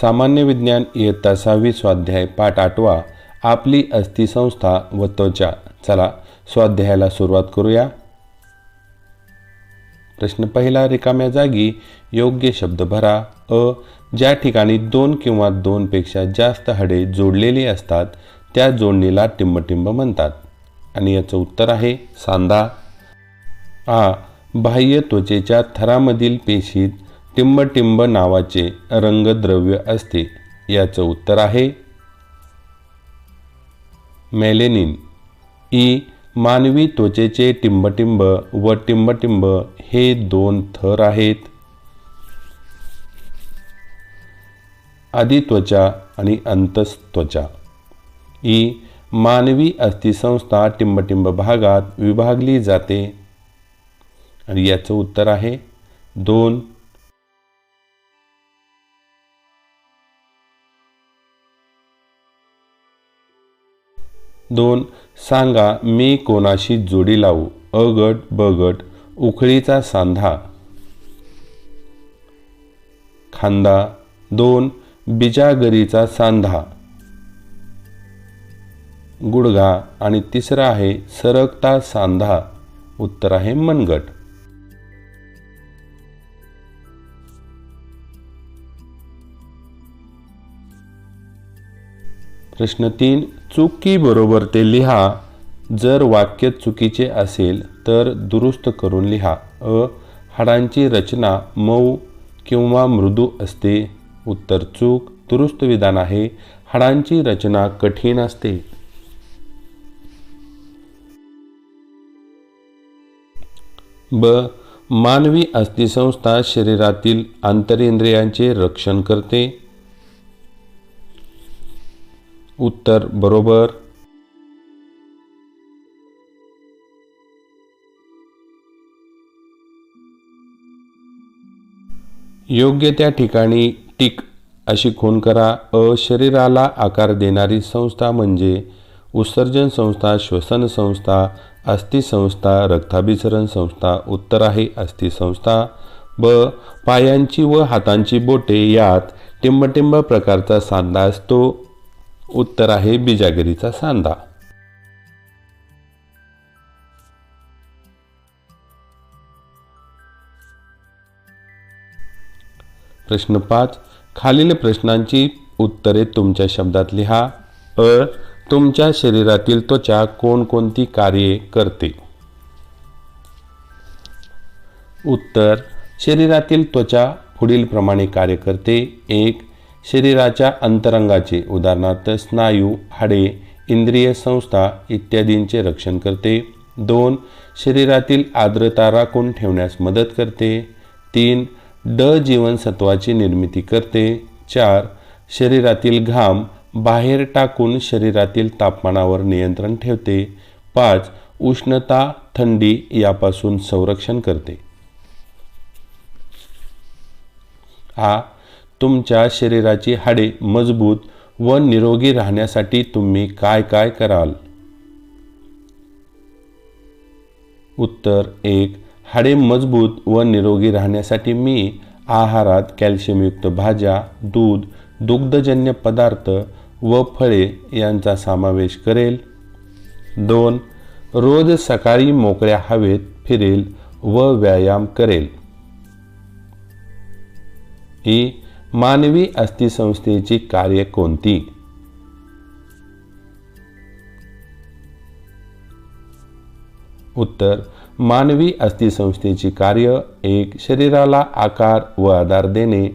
सामान्य विज्ञान इयत्ता सहावी स्वाध्याय पाठ आठवा. आपली अस्थिसंस्था व त्वचा. चला स्वाध्यायाला सुरुवात करूया. प्रश्न पहिला रिकाम्या जागी योग्य शब्द भरा. अ ज्या ठिकाणी दोन किंवा दोनपेक्षा जास्त हाडे जोडलेली असतात त्या जोडणीला टिंबटिंब म्हणतात. आणि याचं उत्तर आहे सांधा आ बाह्य त्वचेच्या थरामधील पेशीत टिंबटिंब नावाचे रंगद्रव्य असते. याचं उत्तर आहे मेलेनिन. ई मानवी त्वचेचे टिंबटिंब व टिंबटिंब हे दोन थर आहेत. आदित्वचा आणि अंतस्त्वचा. ई मानवी अस्थिसंस्था टिंबटिंब भागात विभागली जाते. आणि याचं उत्तर आहे दोन दोन सांगा मी कोणाशी जोडी लावू? अ गट ब गट उखळीचा सांधा. खांदा. दोन बिजागरीचा सांधा. गुडघा. आणि तिसरा आहे सरकता सांधा. उत्तर आहे मनगट. प्रश्न तीन चुकी बरोबर ते लिहा. जर वाक्य चुकीचे असेल तर दुरुस्त करून लिहा. अ हाडांची रचना मऊ किंवा मृदू असते. उत्तर चूक दुरुस्त विधान आहे. हाडांची रचना कठीण असते. ब मानवी अस्थिसंस्था शरीरातील आंतरेंद्रियांचे रक्षण करते. उत्तर बरोबर. योग्य त्या ठिकाणी टिक अशी खूण करा. अ शरीराला आकार देणारी संस्था म्हणजे उत्सर्जन संस्था श्वसन संस्था अस्थिसंस्था रक्ताभिसरण संस्था. उत्तर आहे अस्थिसंस्था ब पायांची व हातांची बोटे यात टिंबटिंब प्रकारचा सांधा असतो. उत्तर आहे बिजागिरीचा सांधा प्रश्न पाच खालील प्रश्नांची उत्तरे तुमच्या शब्दात लिहा. अ तुमच्या शरीरातील त्वचा कोणकोणती कार्ये करते? उत्तर शरीरातील त्वचा पुढील प्रमाणे कार्य करते. एक शरीराच्या अंतरंगाचे उदाहरणार्थ स्नायू हाडे इंद्रिय संस्था इत्यादींचे रक्षण करते. दोन शरीरातील आर्द्रता राखून ठेवण्यास मदत करते. तीन ड जीवनसत्वाची निर्मिती करते. चार शरीरातील घाम बाहेर टाकून शरीरातील तापमानावर नियंत्रण ठेवते. पाच उष्णता थंडी यापासून संरक्षण करते. हा तुमच्या शरीराची हाडे मजबूत व निरोगी राहण्यासाठी तुम्ही काय काय कराल? उत्तर एक हाडे मजबूत व निरोगी राहण्यासाठी मी आहारात कॅल्शियमयुक्त भाज्या दूध दुग्धजन्य पदार्थ व फळे यांचा समावेश करेल. दोन रोज सकाळी मोकळ्या हवेत फिरेल व व्यायाम करेल. ही मानवी अस्थिसंस्थेची कार्य कोणती? उत्तर मानवी अस्थिसंस्थेची कार्य एक शरीराला आकार व आधार देणे.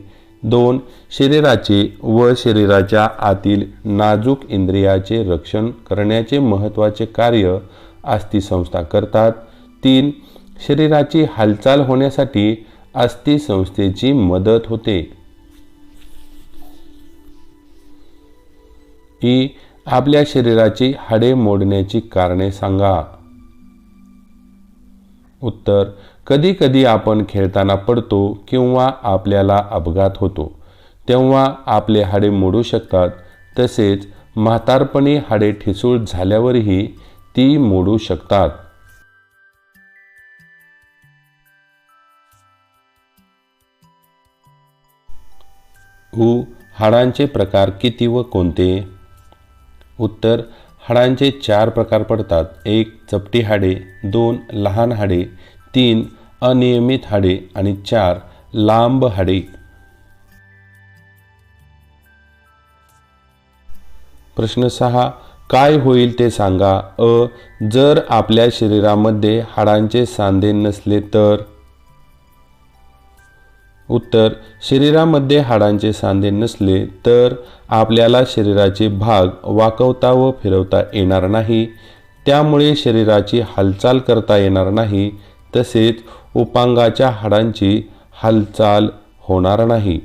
दोन शरीराचे व शरीराच्या आतील नाजूक इंद्रियाचे रक्षण करण्याचे महत्त्वाचे कार्य अस्थिसंस्था करतात. तीन शरीराची हालचाल होण्यासाठी अस्थिसंस्थेची मदत होते. ही आपल्या शरीराची हाडे मोडण्याची कारणे सांगा. उत्तर कधी कधी आपण खेळताना पडतो किंवा आपल्याला अपघात होतो. तेव्हा आपले हाडे मोडू शकतात तसेच म्हातारपणी हाडे ठिसूळ झाल्यावरही ती मोडू शकतात. उ हाडांचे प्रकार किती व कोणते? उत्तर हाडांचे चार प्रकार पडतात. एक चपटी हाडे दोन लहान हाडे तीन अनियमित हाडे आणि चार लांब हाडे. प्रश्न सहा काय होईल ते सांगा. अ जर आपल्या शरीरामध्ये हाडांचे सांधे नसले तर? उत्तर शरीरामध्ये हाडांचे सांधे नसले तर आपल्याला शरीराचे भाग वाकवता व फिरवता येणार नाही. त्यामुळे शरीराची हालचाल करता येणार नाही. तसेच उपांगाच्या हाडांची हालचाल होणार नाही.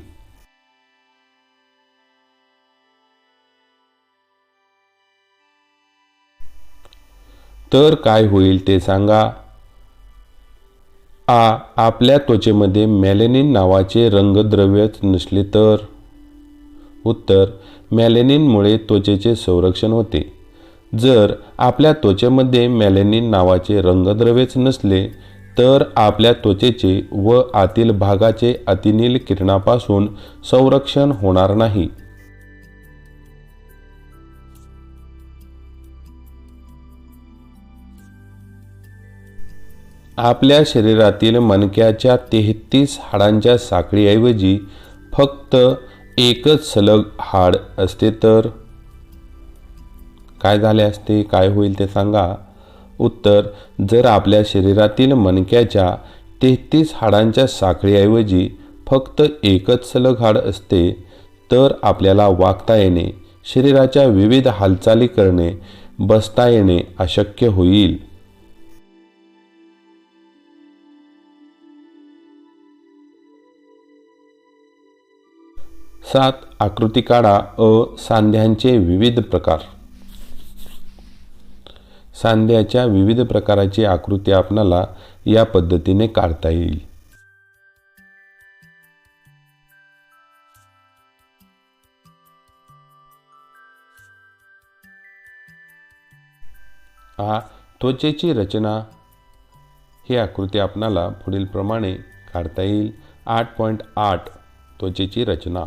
तर काय होईल ते सांगा. आ आपल्या त्वचेमध्ये मॅलेनिन नावाचे रंगद्रव्यच नसले तर? उत्तर मॅलेनिनमुळे त्वचेचे संरक्षण होते. जर आपल्या त्वचेमध्ये मॅलेनिन नावाचे रंगद्रव्यच नसले तर आपल्या त्वचेचे व आतील भागाचे अतिनील किरणापासून संरक्षण होणार नाही. आपल्या शरीरातील मणक्याच्या तेहतीस हाडांच्या साखळीऐवजी फक्त एकच सलग हाड असते तर? काय झाले असते? काय होईल ते सांगा. उत्तर जर आपल्या शरीरातील मणक्याच्या तेहतीस हाडांच्या साखळीऐवजी फक्त एकच सलग हाड असते तर आपल्याला वागता येणे शरीराच्या विविध हालचाली करणे बसता येणे अशक्य होईल. सात आकृती काढा. अ सांध्यांचे विविध प्रकार. सांध्याच्या विविध प्रकाराची आकृती आपणाला या पद्धतीने काढता येईल. आ त्वचेची रचना. ही आकृती आपणाला पुढील प्रमाणे काढता येईल. आठ पॉईंट आठ त्वचेची रचना.